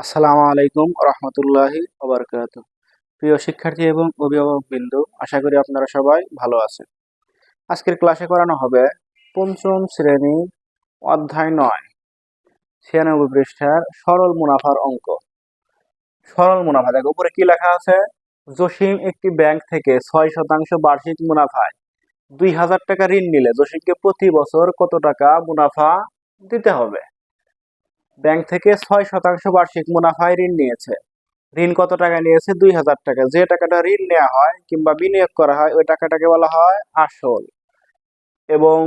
আসসালামু আলাইকুম রহমতুল্লাহি ওবরকাত প্রিয় শিক্ষার্থী এবং অভিভাবক বিন্দু আশা করি আপনারা সবাই ভালো আছেন। আজকের ক্লাসে করানো হবে পঞ্চম শ্রেণি অধ্যায় নয়, ছিয়ানব্বই পৃষ্ঠার সরল মুনাফার অঙ্ক। সরল মুনাফা, দেখো, উপরে কি লেখা আছে? জসিম একটি ব্যাংক থেকে ছয় শতাংশ বার্ষিক মুনাফায় দুই হাজার টাকা ঋণ নিলে জসিমকে প্রতি বছর কত টাকা মুনাফা দিতে হবে? ব্যাংক থেকে ছয় শতাংশ বার্ষিক মুনাফায় ঋণ নিয়েছে। ঋণ কত টাকা নিয়েছে? দুই হাজার টাকা। যে টাকাটা ঋণ নেওয়া হয় কিংবা বিনিয়োগ করা হয়, ওই টাকাটাকে বলা হয় আসল। এবং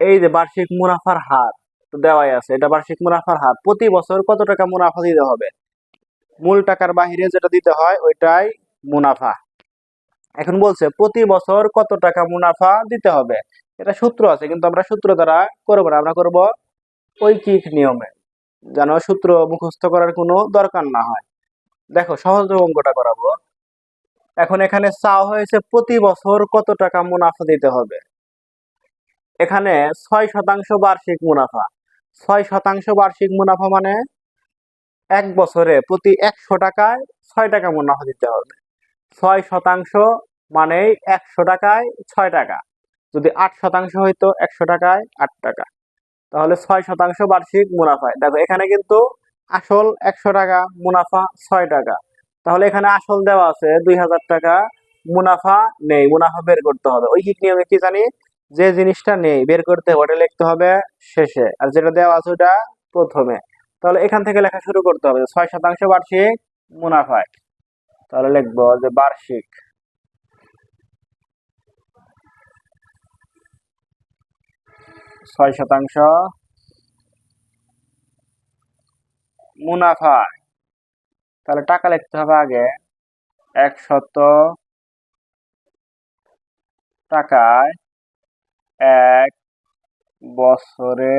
এই যে বার্ষিক মুনাফার হার দেওয়াই আছে, এটা বার্ষিক মুনাফার হার। প্রতি বছর কত টাকা মুনাফা দিতে হবে? মূল টাকার বাহিরে যেটা দিতে হয়, ওইটাই মুনাফা। এখন বলছে, প্রতি বছর কত টাকা মুনাফা দিতে হবে? এটা সূত্র আছে, কিন্তু আমরা সূত্র দ্বারা করব না। আমরা করব ঐকিক নিয়মে, যেন সূত্র মুখস্থ করার কোনো দরকার না হয়। দেখো, সহজ অঙ্কটা করাবো। এখন এখানে চাওয়া হয়েছে প্রতি বছর কত টাকা মুনাফা দিতে হবে? এখানে ছয় শতাংশ বার্ষিক মুনাফা। ছয় শতাংশ বার্ষিক মুনাফা মানে এক বছরে প্রতি একশো টাকায় ছয় টাকা মুনাফা দিতে হবে। ছয় শতাংশ মানে একশো টাকায় ছয় টাকা। যদি আট শতাংশ হইতো, একশো টাকায় আট টাকা। তাহলে ছয় শতাংশ বার্ষিক মুনাফায় দেখো, এখানে কিন্তু আসল একশো টাকা, মুনাফা ছয় টাকা। তাহলে এখানে আসল দেওয়া আছে দুই হাজার টাকা, মুনাফা নেই, মুনাফা বের করতে হবে। ওই কিক নিয়মে কি জানি? যে জিনিসটা নেই, বের করতে ওটা লিখতে হবে শেষে। আর যেটা দেওয়া আছে ওটা প্রথমে। তাহলে এখান থেকে লেখা শুরু করতে হবে ছয় শতাংশ বার্ষিক মুনাফায়। তাহলে লিখব যে বার্ষিক। ছয় শতাংশ। মুনাফা। তাহলে টাকা লিখতে হবে আগে। একশত টাকায় এক বছরে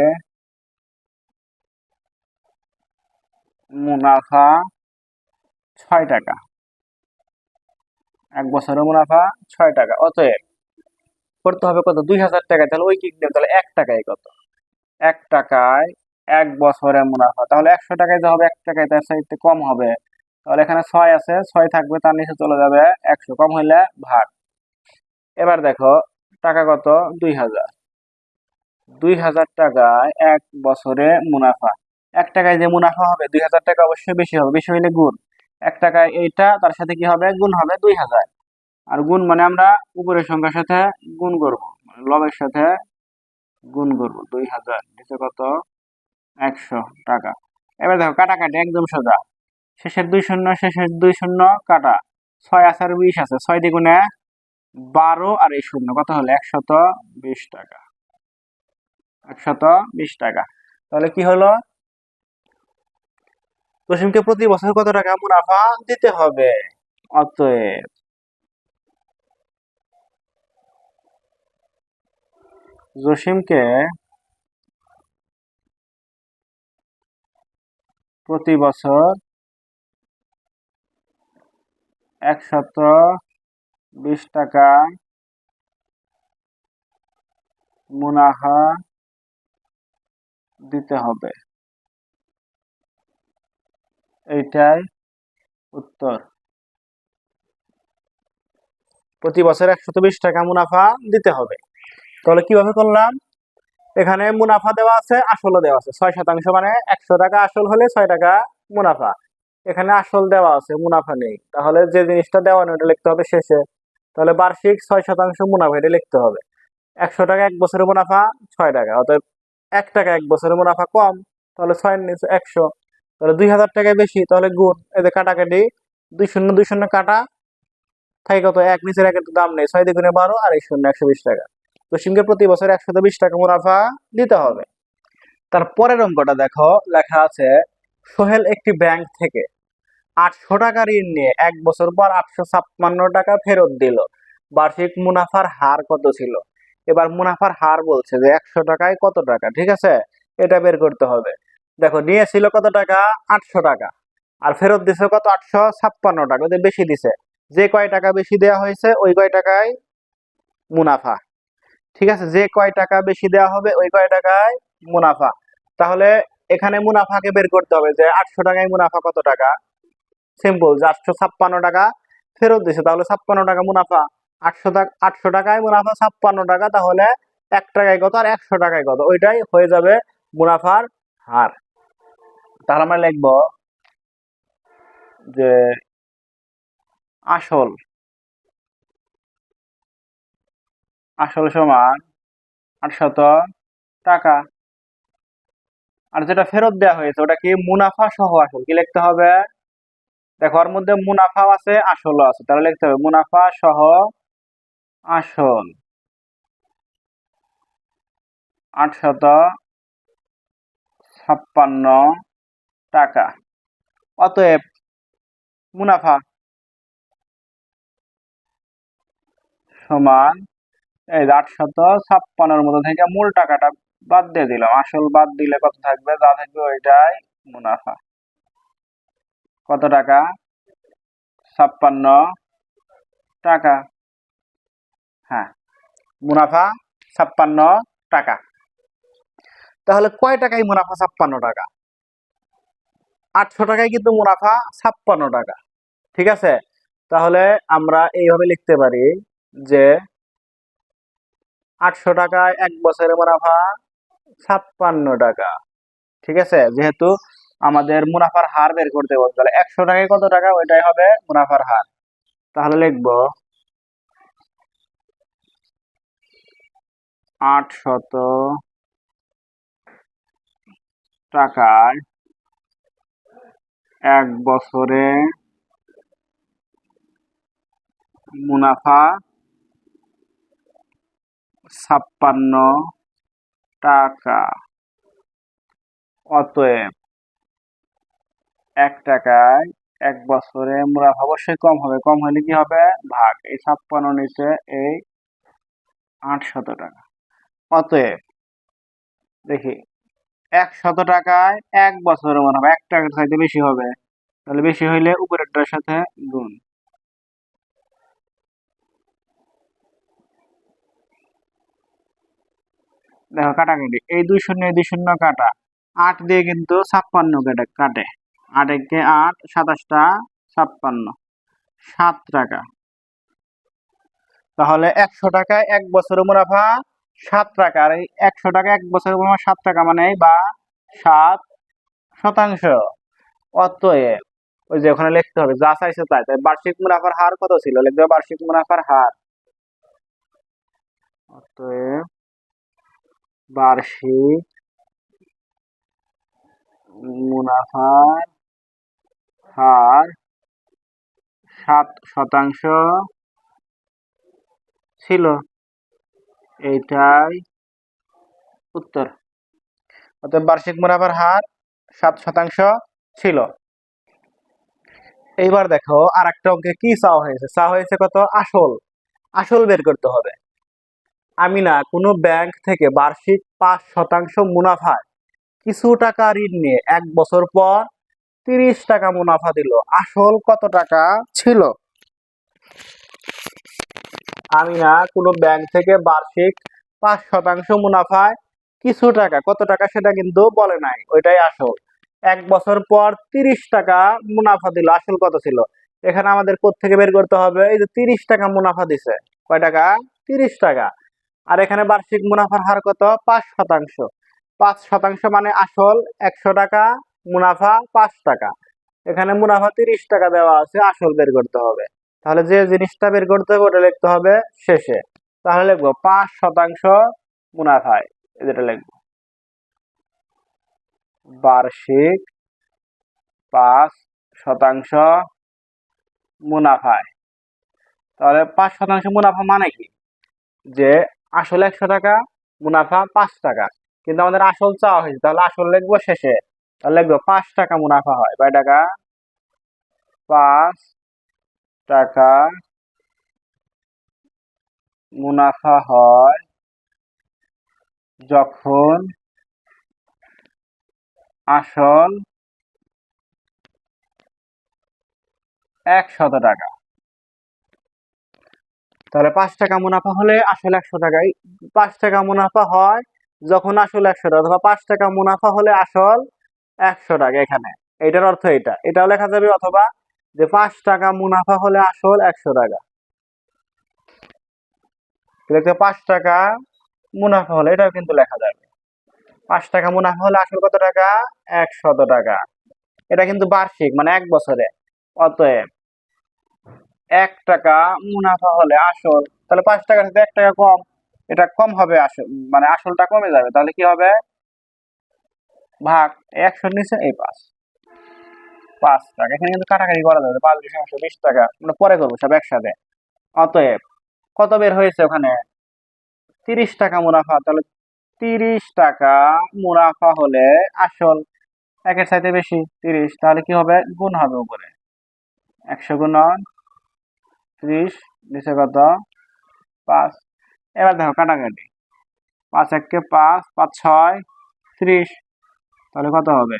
মুনাফা ছয় টাকা। এক বছরে মুনাফা ছয় টাকা। অতএব করতে হবে কত? দুই হাজার টাকা। তাহলে ওই কি তাহলে এক টাকায় কত? এক টাকায় এক বছরে মুনাফা। তাহলে একশো টাকায় যা হবে, এক টাকায় তার সাইডে কম হবে। তাহলে এখানে ছয় আছে, ছয় থাকবে, তার নিচে চলে যাবে একশো। কম হইলে ভাগ। এবার দেখো, টাকা কত? দুই হাজার। দুই হাজার টাকায় এক বছরে মুনাফা। এক টাকায় যে মুনাফা হবে, দুই হাজার টাকা অবশ্যই বেশি হবে। বেশি হইলে গুণ। এক টাকায় এইটা, তার সাথে কি হবে? গুণ হবে দুই হাজার। আর গুণ মানে আমরা উপরের সংখ্যার সাথে গুণ করব। মানে লবের সাথে গুণ করব। দুই হাজার, নিচে কত? একশো টাকা। এবার দেখো, কাটাকাটি একদম সোজা। শেষের দুই শূন্য, শেষের দুই শূন্য, কাটা। ছয় আছে আর বিশ আছে। ছয় দ্বিগুণে বারো আর এই শূন্য, কত হলো? একশত বিশ টাকা। একশত বিশ টাকা। তাহলে কি হলো? প্রতি বছর কত টাকা মুনাফা দিতে হবে? অতএব জসিমকে প্রতি বছর একশত বিশ টাকা মুনাফা দিতে হবে। এইটাই উত্তর। প্রতি বছর একশত বিশ টাকা মুনাফা দিতে হবে। তাহলে কীভাবে করলাম? এখানে মুনাফা দেওয়া আছে, আসলও দেওয়া আছে। ছয় শতাংশ মানে একশো টাকা আসল হলে ছয় টাকা মুনাফা। এখানে আসল দেওয়া আছে, মুনাফা নেই। তাহলে যে জিনিসটা দেওয়া নেই, ওটা লিখতে হবে শেষে। তাহলে বার্ষিক ছয় শতাংশ মুনাফা, এটা লিখতে হবে। একশো টাকা এক বছরের মুনাফা, ছয় টাকা। অর্থাৎ এক টাকা এক বছরের মুনাফা কম, তাহলে ছয় নিচে একশো। তাহলে দুই হাজার টাকায় বেশি, তাহলে গুণ। এতে কাটাকাটি, দুই শূন্য দুই শূন্য কাটা। থাকে কত? এক নিচের একের দাম নেই। ছয় দ্বিগুণে বারো, আর এই শূন্য একশো বিশ টাকা। জসিমকে প্রতি বছর একশত বিশ টাকা মুনাফা দিতে হবে। তার পরের অঙ্কটা দেখো, লেখা আছে, সোহেল একটি ব্যাংক থেকে আটশো টাকা ঋণ নিয়ে এক বছর পর আটশো ছাপ্পান্ন টাকা ফেরত দিল। বার্ষিক মুনাফার হার কত ছিল? এবার মুনাফার হার বলছে যে একশো টাকায় কত টাকা, ঠিক আছে? এটা বের করতে হবে। দেখো, নিয়েছিল কত টাকা? আটশো টাকা। আর ফেরত দিছে কত? আটশো ছাপ্পান্ন টাকা বেশি দিছে। যে কয় টাকা বেশি দেওয়া হয়েছে, ওই কয় টাকায় মুনাফা। ঠিক আছে? যে কয় টাকা বেশি দেওয়া হবে, ওই কয় টাকায় মুনাফা। তাহলে এখানে মুনাফাকে বের করতে হবে যে আটশো টাকায় মুনাফা কত টাকা? সিম্পল যে আটশো ছাপ্পান্ন টাকা ফেরত দিছে, তাহলে ছাপ্পান্ন টাকা মুনাফা। আটশো টাকা আটশো টাকায় মুনাফা, ছাপ্পান্ন টাকা, তাহলে এক টাকায় কত আর একশো টাকায় কত? ওইটাই হয়ে যাবে মুনাফার হার। তাহলে আমরা লিখব যে আসল আসল সমান আটশত টাকা। আর যেটা ফেরত দেওয়া হয়েছে, ওটা কি মুনাফা সহ আসল? কি লিখতে হবে? দেখো, ওর মধ্যে মুনাফাও আছে, আসলও আছে। তাহলে লিখতে হবে, মুনাফা সহ আসল। আটশত ছাপ্পান্ন টাকা। অতএব মুনাফা সমান এই আটশত ছাপ্পান্নর মধ্যে থেকে মূল টাকাটা বাদ দিয়ে দিলাম। আসল বাদ দিলে কত থাকবে? যা থাকবে ওইটাই মুনাফা। কত টাকা? ছাপ্পান্ন টাকা। হ্যাঁ মুনাফা ছাপ্পান্ন টাকা। তাহলে কয় টাকায় মুনাফা ছাপ্পান্ন টাকা? আটশো টাকায় কিন্তু মুনাফা ছাপ্পান্ন টাকা। ঠিক আছে? তাহলে আমরা এইভাবে লিখতে পারি যে আটশো টাকায় এক বছরে মুনাফা ছাপ্পান্ন টাকা। ঠিক আছে? যেহেতু আমাদের মুনাফার হার বের করতে বলতে তাহলে একশো টাকায় কত টাকা? ওইটাই হবে মুনাফার হার। তাহলে লিখব আটশত টাকায় এক বছরে মুনাফা ছাপ্পান্ন টাকা। অতএব এক টাকায় এক বছরে মুনাফা অবশ্যই কম হবে। কম হলে কি হবে? ভাগ। এই ছাপ্পান্ন নিচে এই আটশত টাকা। অতএব দেখি, একশত টাকায় এক বছরের মুনাফা এক টাকার চাইতে বেশি হবে। তাহলে বেশি হইলে উপরেরটার সাথে গুণ। দেখো, কাটাকাটি। এই দুই শূন্য, এই দুই শূন্য কাটা। আট দিয়ে কিন্তু ছাপ্পান্ন কেটে কাটে। আট একে আট, সাতাশটা ছাপ্পান্ন। সাত টাকা। তাহলে একশো টাকায় এক বছরের মুনাফা সাত টাকা। আর এই একশো টাকা এক বছরের মুনাফা সাত টাকা মানে বা সাত শতাংশ। অতএব ওই যে ওখানে লিখতে হবে, যা চাইছে তাই। তাই বার্ষিক মুনাফার হার কত ছিল? লিখতে হবে বার্ষিক মুনাফার হার। অতএব বার্ষিক মুনাফার হার সাত শতাংশ ছিল। এইটাই উত্তর। অতএব বার্ষিক মুনাফার হার সাত শতাংশ ছিল। এইবার দেখো আর একটা অঙ্কে কি চাওয়া হয়েছে? চাওয়া হয়েছে কত? আসল। আসল বের করতে হবে। আমি না কোনো ব্যাংক থেকে বার্ষিক পাঁচ শতাংশ মুনাফায় কিছু টাকা ঋণ নিয়ে এক বছর পর তিরিশ টাকা মুনাফা দিল। আসল কত টাকা ছিল? আমি না কোনো ব্যাংক থেকে বার্ষিক পাঁচ শতাংশ মুনাফায় কিছু টাকা, কত টাকা সেটা কিন্তু বলে নাই। ওইটাই আসল। এক বছর পর তিরিশ টাকা মুনাফা দিল। আসল কত ছিল? এখানে আমাদের থেকে বের করতে হবে? এই যে তিরিশ টাকা মুনাফা দিছে। কয় টাকা? তিরিশ টাকা। আর এখানে বার্ষিক মুনাফার হার কত? পাঁচ শতাংশ। পাঁচ শতাংশ মানে আসল একশো টাকা, মুনাফা পাঁচ টাকা। এখানে মুনাফা তিরিশ টাকা দেওয়া আছে, আসল বের করতে হবে। তাহলে যে জিনিসটা বের করতে হবে, ওটা লিখতে হবে শেষে। তাহলে লিখব পাঁচ শতাংশ মুনাফায় যেটা লিখব। বার্ষিক পাঁচ শতাংশ মুনাফায়। তাহলে পাঁচ শতাংশ মুনাফা মানে কি? যে আসল একশো টাকা, মুনাফা পাঁচ টাকা। কিন্তু আমাদের আসল চাওয়া হয়েছে, তাহলে আসল লিখব শেষে। তাহলে লিখব পাঁচ টাকা মুনাফা হয়। কয় টাকা? পাঁচ টাকা মুনাফা হয় যখন আসল একশত টাকা। তাহলে পাঁচ টাকা মুনাফা হলে আসলে একশো টাকায়। পাঁচ টাকা মুনাফা হয় যখন আসল একশো টাকা, অথবা পাঁচ টাকা মুনাফা হলে আসল একশো টাকা এখানে। এটার অর্থ এটা। এটাও লেখা যাবে অথবা যে পাঁচ টাকা মুনাফা হলে আসল একশো টাকা। পাঁচ টাকা মুনাফা হলে এটাও কিন্তু লেখা যাবে। পাঁচ টাকা মুনাফা হলে আসল কত টাকা? একশত টাকা। এটা কিন্তু বার্ষিক মানে এক বছরে। অতএব এক টাকা মুনাফা হলে আসল, তাহলে পাঁচ টাকার সাথে এক টাকা কম, এটা কম হবে আসল মানে আসলটা কমে যাবে, তাহলে কি হবে? ভাগ একশোর নিচে এই পাঁচ। পাঁচ টাকা, এখানে কিন্তু কাটাকাটি করা যাবে, পাঁচ বিশ একশো বিশ টাকা, আমরা পরে করব সব একসাথে। অতএব, কত বের হয়েছে ওখানে? তিরিশ টাকা মুনাফা, তাহলে তিরিশ টাকা মুনাফা হলে আসল একের চাইতে বেশি তিরিশ, তাহলে কি হবে? গুণ হবে উপরে। একশো গুণন ত্রিশ নিচে কত? পাঁচ। এবার দেখো, কাটাকাটি। পাঁচ এককে পাঁচ পাঁচ ছয় ত্রিশ তাহলে কত হবে?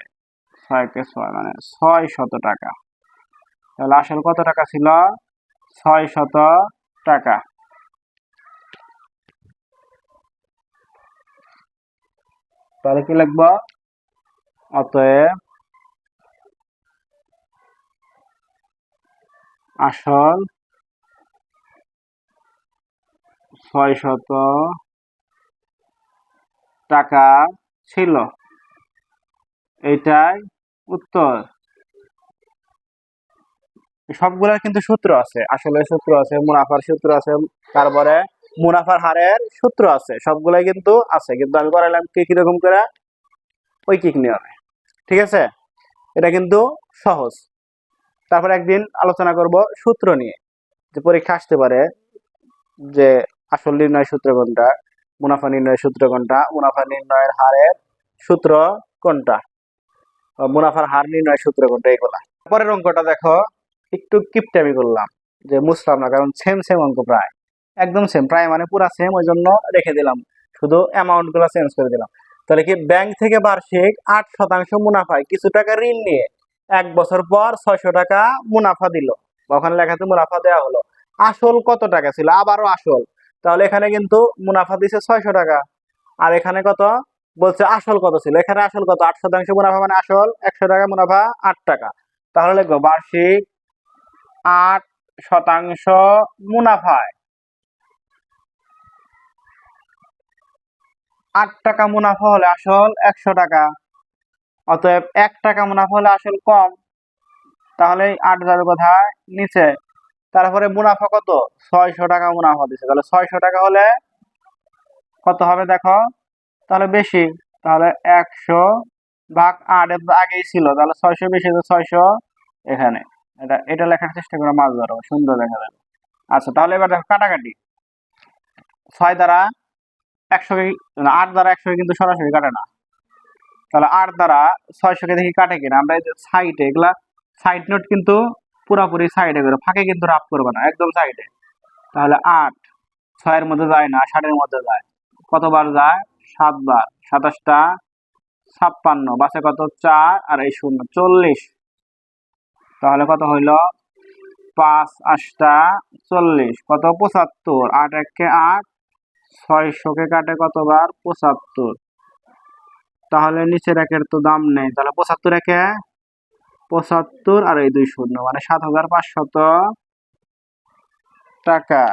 ছয়কে ছয় মানে ছয় শত টাকা। তাহলে আসল কত টাকা ছিল? ছয় শত টাকা। তাহলে কি লিখব? অতএব আসল ছয় শত টাকা ছিল। এইটাই উত্তর। সবগুলোর কিন্তু সূত্র আছে। আসলে সূত্র আছে, মুনাফার সূত্র আছে, তারপরে মুনাফার হারের সূত্র আছে, সবগুলাই কিন্তু আছে। কিন্তু আমি করাইলাম কি কীরকম করে? ঐকিক নিয়মে। ঠিক আছে? এটা কিন্তু সহজ। তারপর একদিন আলোচনা করব সূত্র নিয়ে, যে পরীক্ষা আসতে পারে, যে আসল নির্ণয় সূত্র কোনটা? মুনাফা নির্ণয়ের সূত্র কোনটা? মুনাফা নির্ণয়ের হারের সূত্র কোনটা? মুনাফার হার নির্ণয়ের সূত্র কোনটা? এগুলা পরের অঙ্কটা দেখো। একটু কিপটামি করলাম, যে মুসলাম না, কারণ সেম সেম অঙ্ক প্রায়। একদম সেম প্রায় মানে পুরা সেম ওই জন্য রেখে দিলাম। শুধু অ্যামাউন্টগুলো চেঞ্জ করে দিলাম। তাহলে কি ব্যাংক থেকে বার্ষিক আট শতাংশ মুনাফায় কিছু টাকা ঋণ নিয়ে এক বছর পর ছয়শো টাকা মুনাফা দিল। ওখানে লেখাতে মুনাফা দেওয়া হলো। আসল কত টাকা ছিল? আবারও আসল। তাহলে এখানে কিন্তু মুনাফা দিছে ছয়শো টাকা। আর এখানে কত? বলছে আসল কত ছিল? এখানে আসল কত? আট শতাংশ মুনাফা মানে আসল, একশো টাকা মুনাফা আট টাকা। তাহলে লিখব বার্ষিক আট শতাংশ মুনাফায় আট টাকা মুনাফা হলে আসল একশো টাকা। অতএব এক টাকা মুনাফা হলে আসল কম। তাহলে আট যাবে কোথায় নিচে তারপরে মুনাফা কত? ছয়শো টাকা মুনাফা দিছে। তাহলে ছয়শো টাকা হলে কত হবে দেখো? তাহলে বেশি। তাহলে একশো ভাগ আট এর তো আগেই ছিল। তাহলে ছয়শো বেশি ছয়শো এখানে। এটা এটা লেখার চেষ্টা করে মাছ ধরো। সুন্দর দেখা যাবে। আচ্ছা তাহলে এবার দেখো কাটাকাটি। ছয় দ্বারা একশোকে না, আট দ্বারা একশো কিন্তু সরাসরি কাটে না। তাহলে আট দ্বারা ছয়শোকে দেখি কাটে কিনা? আমরা এই যে সাইডে এগুলা সাইড নোট কিন্তু পুরাপুরি সাইডে করে, ফাঁকে কিন্তু রাফ করবে না, একদম সাইডে তাহলে আট, ছয়ের মধ্যে যায় না, ষাটের মধ্যে যায়। কতবার যায়? সাতবার। সাতাশটা, ছাপ্পান্ন। বাসে কত? চার আর এই শূন্য, চল্লিশ। তাহলে কত হইল? পাঁচ, আটটা, চল্লিশ। কত? পঁচাত্তর। আট একে আট ছয়শোকে কাটে কতবার? পঁচাত্তর। তাহলে নিচের একের তো দাম নেই। তাহলে পঁচাত্তর একে পঁচাত্তর আর এই দুই শূন্য মানে সাত হাজার পাঁচশত টাকা।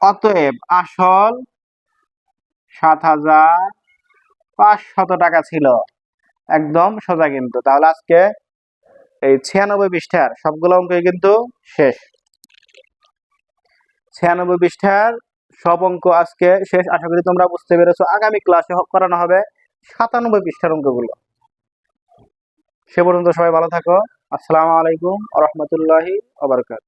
অতএব আসল সাত হাজার পাঁচশত টাকা ছিল। একদম সোজা কিন্তু। তাহলে আজকে এই ছিয়ানব্বই পৃষ্ঠার সবগুলো অঙ্কই কিন্তু শেষ। ছিয়ানব্বই পৃষ্ঠার সব অঙ্ক আজকে শেষ। আশা করি তোমরা বুঝতে পেরেছ। আগামী ক্লাসে করানো হবে সাতানব্বই পৃষ্ঠার অঙ্কগুলো। সে পর্যন্ত সবাই ভালো থাকো। আসসালামু আলাইকুম রহমতুল্লাহি আবরকাত